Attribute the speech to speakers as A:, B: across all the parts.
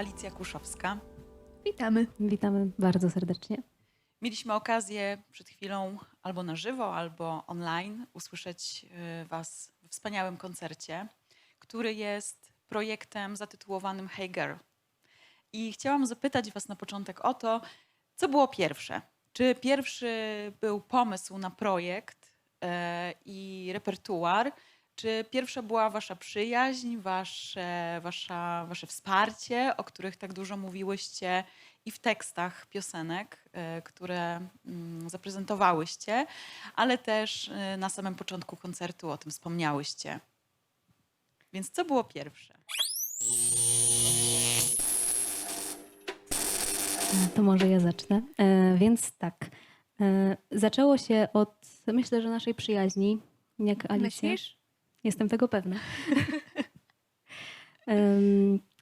A: Alicja Kuszowska.
B: Witamy.
C: Witamy bardzo serdecznie.
A: Mieliśmy okazję przed chwilą albo na żywo, albo online usłyszeć y, Was w wspaniałym koncercie, który jest projektem zatytułowanym Hey Girl. I chciałam zapytać Was na początek o to, co było pierwsze. Czy pierwszy był pomysł na projekt e, i repertuar, czy pierwsza była Wasza przyjaźń, wasze, wasza, Wasze wsparcie, o których tak dużo mówiłyście i w tekstach piosenek, e, które mm, zaprezentowałyście, ale też e, na samym początku koncertu o tym wspomniałyście. Więc co było pierwsze?
C: To może ja zacznę. E, więc tak. E, zaczęło się od, myślę, że naszej przyjaźni. Jak Alicja.
B: Myślisz?
C: Jestem tego pewna.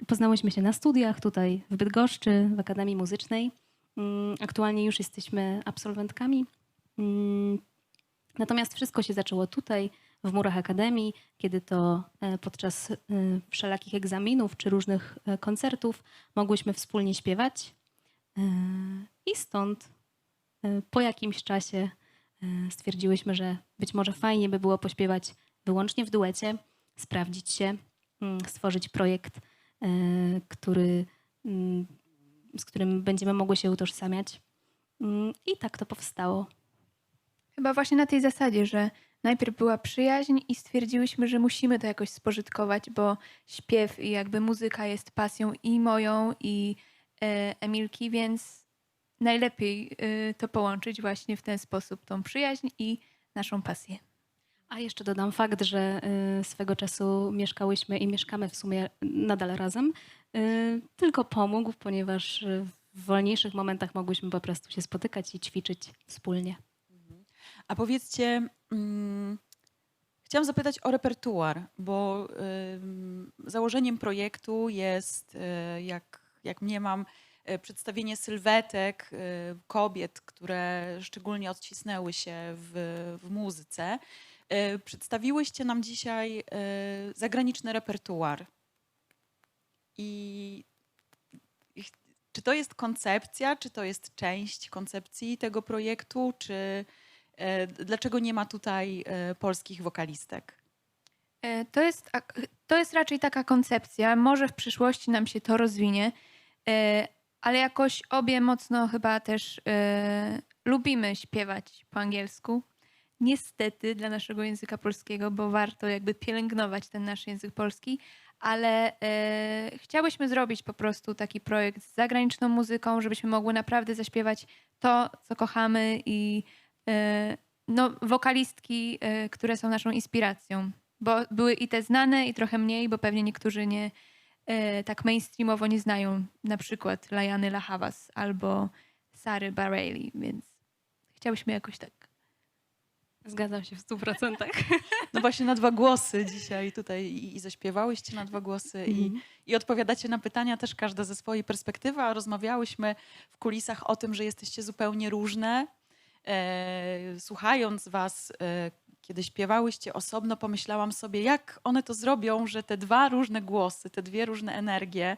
C: Poznałyśmy się na studiach tutaj w Bydgoszczy, w Akademii Muzycznej. Mm, Aktualnie już jesteśmy absolwentkami. Mm, Natomiast wszystko się zaczęło tutaj, w murach Akademii, kiedy to e, podczas e, wszelakich egzaminów czy różnych e, koncertów mogłyśmy wspólnie śpiewać. I stąd po jakimś czasie stwierdziłyśmy, że być może fajnie by było pośpiewać wyłącznie w duecie, sprawdzić się, mm, stworzyć projekt, e, który, mm, z którym będziemy mogły się utożsamiać. Mm, I tak to powstało.
B: Chyba właśnie na tej zasadzie, że najpierw była przyjaźń i stwierdziłyśmy, że musimy to jakoś spożytkować, bo śpiew i jakby muzyka jest pasją i moją, i e, Emilki, więc najlepiej e, to połączyć właśnie w ten sposób, tą przyjaźń i naszą pasję.
C: A jeszcze dodam fakt, że y, swego czasu mieszkałyśmy i mieszkamy w sumie nadal razem. Y, tylko pomógł, ponieważ y, w wolniejszych momentach mogłyśmy po prostu się spotykać i ćwiczyć wspólnie.
A: A powiedzcie, mm, chciałam zapytać o repertuar, bo założeniem projektu jest, jak, jak mniemam, przedstawienie sylwetek kobiet, które szczególnie odcisnęły się w, w muzyce. Y, Przedstawiłyście nam dzisiaj y, zagraniczny repertuar. I czy to jest koncepcja, czy to jest część koncepcji tego projektu, czy e, dlaczego nie ma tutaj e, polskich wokalistek?
B: E, To jest, to jest raczej taka koncepcja. Może w przyszłości nam się to rozwinie, e, ale jakoś obie mocno chyba też e, lubimy śpiewać po angielsku. Niestety dla naszego języka polskiego, bo warto jakby pielęgnować ten nasz język polski, ale e, chciałyśmy zrobić po prostu taki projekt z zagraniczną muzyką, żebyśmy mogły naprawdę zaśpiewać to, co kochamy i e, no, wokalistki, e, które są naszą inspiracją. Bo były i te znane, i trochę mniej, bo pewnie niektórzy nie tak mainstreamowo nie znają na przykład Lajany La Havas albo Sary Bareilles, więc chciałyśmy jakoś tak.
C: Zgadzam się w stu procentach.
A: No właśnie na dwa głosy dzisiaj tutaj i, i zaśpiewałyście na dwa głosy i,
C: Mhm.
A: i odpowiadacie na pytania też każda ze swojej perspektywy, a rozmawiałyśmy w kulisach o tym, że jesteście zupełnie różne. E, słuchając was, e, kiedy śpiewałyście osobno, pomyślałam sobie, jak one to zrobią, że te dwa różne głosy, te dwie różne energie,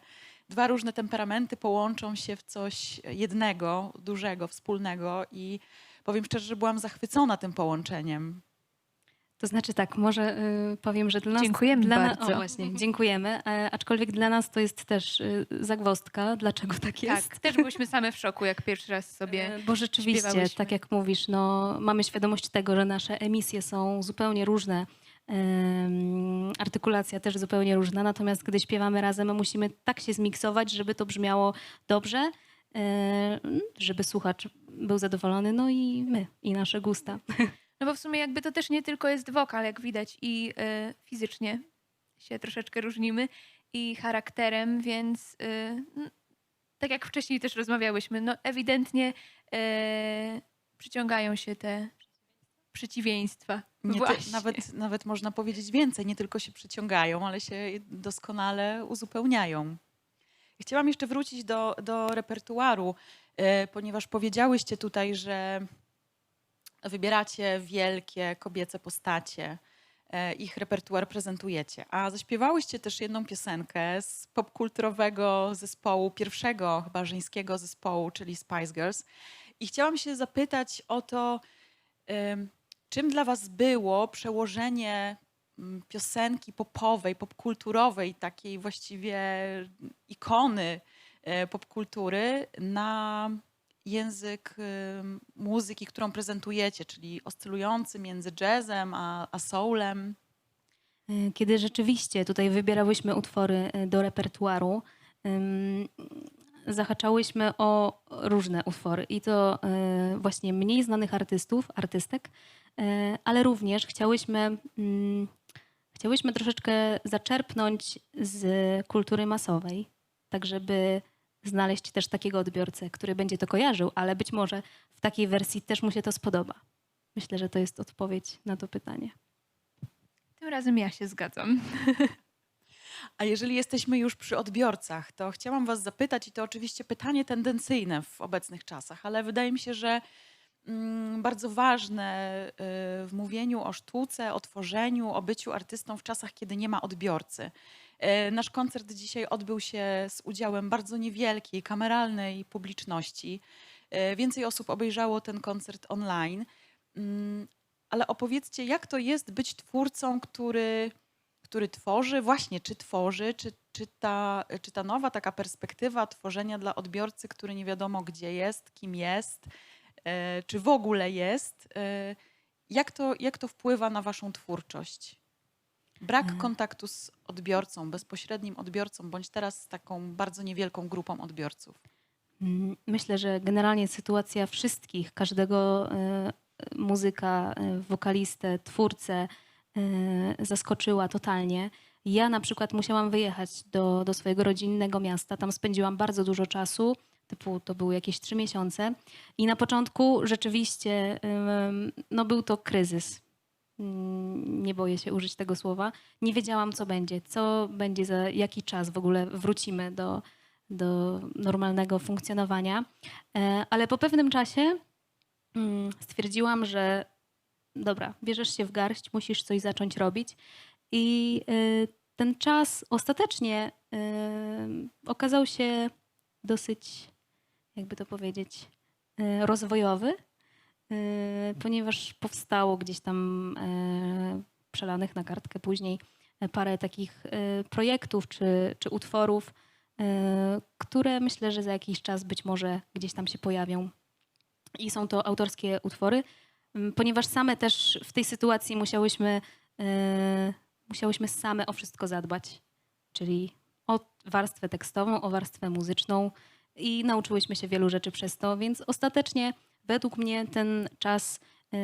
A: dwa różne temperamenty połączą się w coś jednego, dużego, wspólnego i powiem szczerze, że byłam zachwycona tym połączeniem.
C: To znaczy tak, może y, powiem, że dla nas...
B: Dziękujemy
C: dla
B: bardzo.
C: Na, o właśnie, dziękujemy. E, aczkolwiek dla nas to jest też y, zagwozdka, dlaczego tak jest.
B: Tak, też byłyśmy same w szoku, jak pierwszy raz sobie.
C: E, Bo rzeczywiście, tak jak mówisz, no, mamy świadomość tego, że nasze emisje są zupełnie różne. artykulacja też zupełnie różna, natomiast gdy śpiewamy razem, musimy tak się zmiksować, żeby to brzmiało dobrze, żeby słuchacz był zadowolony, no i my, i nasze gusta.
B: No bo w sumie jakby to też nie tylko jest wokal, jak widać, i e, fizycznie się troszeczkę różnimy, i charakterem, więc n- tak jak wcześniej też rozmawiałyśmy, no ewidentnie przyciągają się te przeciwieństwa.
A: Nie nawet, nawet można powiedzieć więcej, nie tylko się przyciągają, ale się doskonale uzupełniają. Chciałam jeszcze wrócić do, do repertuaru, e, ponieważ powiedziałyście tutaj, że wybieracie wielkie kobiece postacie. e, ich repertuar prezentujecie. A zaśpiewałyście też jedną piosenkę z popkulturowego zespołu, pierwszego chyba żeńskiego zespołu, czyli Spice Girls. I chciałam się zapytać o to, czym dla was było przełożenie piosenki popowej, popkulturowej, takiej właściwie ikony e, popkultury na język em, muzyki, którą prezentujecie, czyli oscylujący między jazzem a, a soulem.
C: Y, Kiedy rzeczywiście tutaj wybierałyśmy utwory y, do repertuaru, zahaczałyśmy o różne utwory i to y, właśnie mniej znanych artystów, artystek, y, ale również chciałyśmy, mm, chciałyśmy troszeczkę zaczerpnąć z kultury masowej, tak żeby znaleźć też takiego odbiorcę, który będzie to kojarzył, ale być może w takiej wersji też mu się to spodoba. Myślę, że to jest odpowiedź na to pytanie.
B: Tym razem ja się zgadzam.
A: A jeżeli jesteśmy już przy odbiorcach, to chciałam Was zapytać, i to oczywiście pytanie tendencyjne w obecnych czasach, ale wydaje mi się, że bardzo ważne y, w mówieniu o sztuce, o tworzeniu, o byciu artystą w czasach, kiedy nie ma odbiorcy. Y, Nasz koncert dzisiaj odbył się z udziałem bardzo niewielkiej, kameralnej publiczności. Y, Więcej osób obejrzało ten koncert online. Mm, Ale opowiedzcie, jak to jest być twórcą, który który tworzy, właśnie czy tworzy, czy, czy, ta, czy ta nowa taka perspektywa tworzenia dla odbiorcy, który nie wiadomo gdzie jest, kim jest, czy w ogóle jest, e, jak to, jak to wpływa na waszą twórczość? Brak
C: E.
A: kontaktu z odbiorcą, bezpośrednim odbiorcą, bądź teraz z taką bardzo niewielką grupą odbiorców.
C: Mm, Myślę, że generalnie sytuacja wszystkich, każdego e, muzyka, e, wokalistę, twórcę e, zaskoczyła totalnie. Ja na przykład musiałam wyjechać do, do swojego rodzinnego miasta. Tam spędziłam bardzo dużo czasu, typu to były jakieś trzy miesiące. I na początku rzeczywiście no, był to kryzys. Mm, Nie boję się użyć tego słowa. Nie wiedziałam, co będzie, co będzie za jaki czas w ogóle wrócimy do, do normalnego funkcjonowania. E, Ale po pewnym czasie mm, stwierdziłam, że dobra, bierzesz się w garść, musisz coś zacząć robić. I y, ten czas ostatecznie y, okazał się dosyć, jakby to powiedzieć, y, rozwojowy, y, ponieważ powstało gdzieś tam y, przelanych na kartkę później e, parę takich projektów czy, czy utworów, które myślę, że za jakiś czas być może gdzieś tam się pojawią. I są to autorskie utwory, ponieważ same też w tej sytuacji musiałyśmy, musiałyśmy same o wszystko zadbać. Czyli o warstwę tekstową, o warstwę muzyczną i nauczyłyśmy się wielu rzeczy przez to, więc ostatecznie według mnie ten czas y,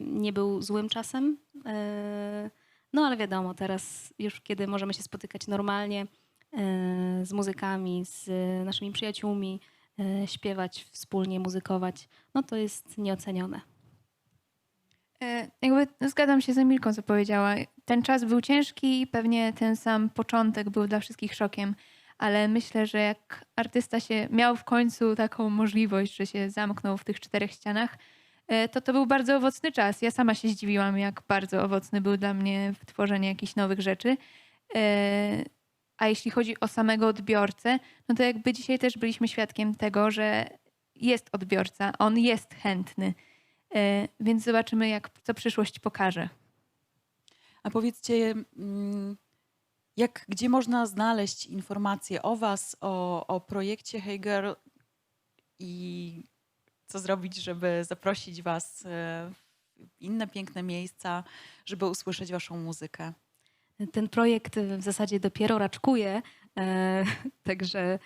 C: nie był złym czasem. Y, no ale wiadomo, teraz już kiedy możemy się spotykać normalnie y, z muzykami, z naszymi przyjaciółmi, śpiewać wspólnie, muzykować, no to jest nieocenione.
B: E, Jakby no, zgadzam się z Emilką, co powiedziała. Ten czas był ciężki i pewnie ten sam początek był dla wszystkich szokiem, ale myślę, że jak artysta się miał w końcu taką możliwość, że się zamknął w tych czterech ścianach, e, to to był bardzo owocny czas. Ja sama się zdziwiłam, jak bardzo owocny był dla mnie w tworzeniu jakichś nowych rzeczy. E, A jeśli chodzi o samego odbiorcę, no to jakby dzisiaj też byliśmy świadkiem tego, że jest odbiorca, on jest chętny. E, Więc zobaczymy, jak co przyszłość pokaże.
A: A powiedzcie, mm, jak, gdzie można znaleźć informacje o was, o, o projekcie Hey Girl i co zrobić, żeby zaprosić was e, w inne piękne miejsca, żeby usłyszeć waszą muzykę?
C: Ten projekt w zasadzie dopiero raczkuje, e, także e,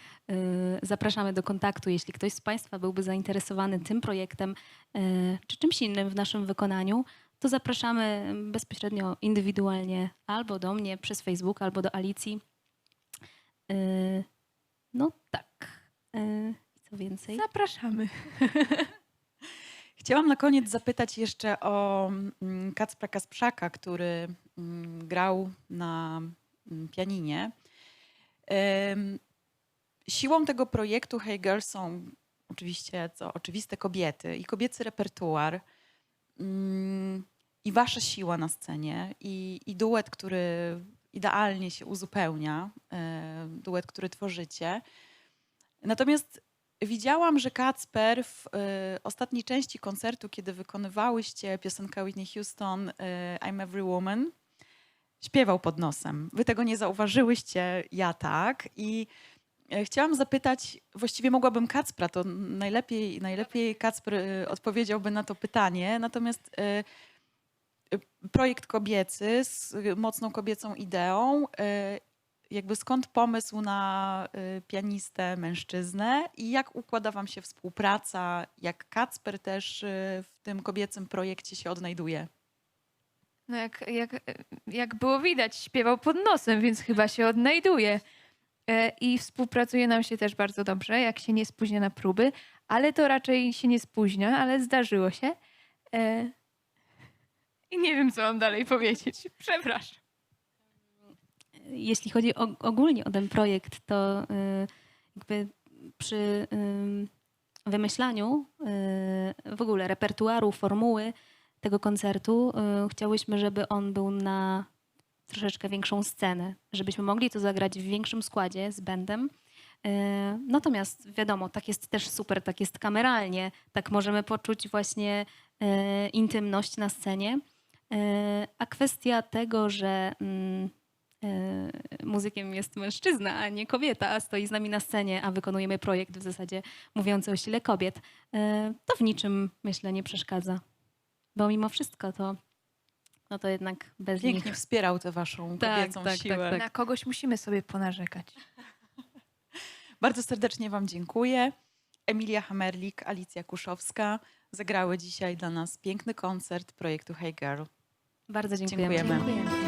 C: zapraszamy do kontaktu, jeśli ktoś z Państwa byłby zainteresowany tym projektem e, czy czymś innym w naszym wykonaniu, to zapraszamy bezpośrednio, indywidualnie albo do mnie przez Facebook, albo do Alicji. E, No tak. I Co więcej?
B: Zapraszamy.
A: Chciałam na koniec zapytać jeszcze o mm, Kacpra Kasprzaka, który mm, grał na mm, pianinie. Siłą tego projektu Hey Girl są oczywiście, co oczywiste, kobiety i kobiecy repertuar. Mm, i wasza siła na scenie i, i duet, który idealnie się uzupełnia, e, duet, który tworzycie. Natomiast widziałam, że Kacper w e, ostatniej części koncertu, kiedy wykonywałyście piosenkę Whitney Houston e, I'm Every Woman, śpiewał pod nosem. Wy tego nie zauważyłyście, ja tak. I chciałam zapytać, właściwie mogłabym Kacpra, to najlepiej, najlepiej Kacper e, odpowiedziałby na to pytanie. Natomiast e, e, projekt kobiecy z e, mocną kobiecą ideą, e, jakby skąd pomysł na e, pianistę, mężczyznę i jak układa wam się współpraca, jak Kacper też e, w tym kobiecym projekcie się odnajduje?
B: No jak, jak, jak było widać, śpiewał pod nosem, więc chyba się odnajduje. E, I współpracuje nam się też bardzo dobrze, jak się nie spóźnia na próby, ale to raczej się nie spóźnia, ale zdarzyło się. E, I nie wiem, co mam dalej powiedzieć. Przepraszam.
C: Jeśli chodzi ogólnie o ten projekt, to y, jakby przy wymyślaniu w ogóle repertuaru, formuły tego koncertu chciałyśmy, żeby on był na troszeczkę większą scenę, żebyśmy mogli to zagrać w większym składzie z bandem. Y, Natomiast wiadomo, tak jest też super, tak jest kameralnie, tak możemy poczuć właśnie y, intymność na scenie. Y, A kwestia tego, że mm, e, muzykiem jest mężczyzna, a nie kobieta, a stoi z nami na scenie, a wykonujemy projekt w zasadzie mówiący o sile kobiet, e, to w niczym, myślę, nie przeszkadza. Bo mimo wszystko to, no to jednak bez
A: Pięknie
C: nich...
A: wspierał tę waszą
C: Tak,
A: kobiecą
C: tak, tak,
A: siłę.
C: tak.
B: Na kogoś musimy sobie ponarzekać.
A: Bardzo serdecznie Wam dziękuję. Emilia Hamerlik, Alicja Kuszowska zagrały dzisiaj dla nas piękny koncert projektu Hey Girl.
C: Bardzo dziękujemy.
A: Dziękujemy.
B: Dziękujemy.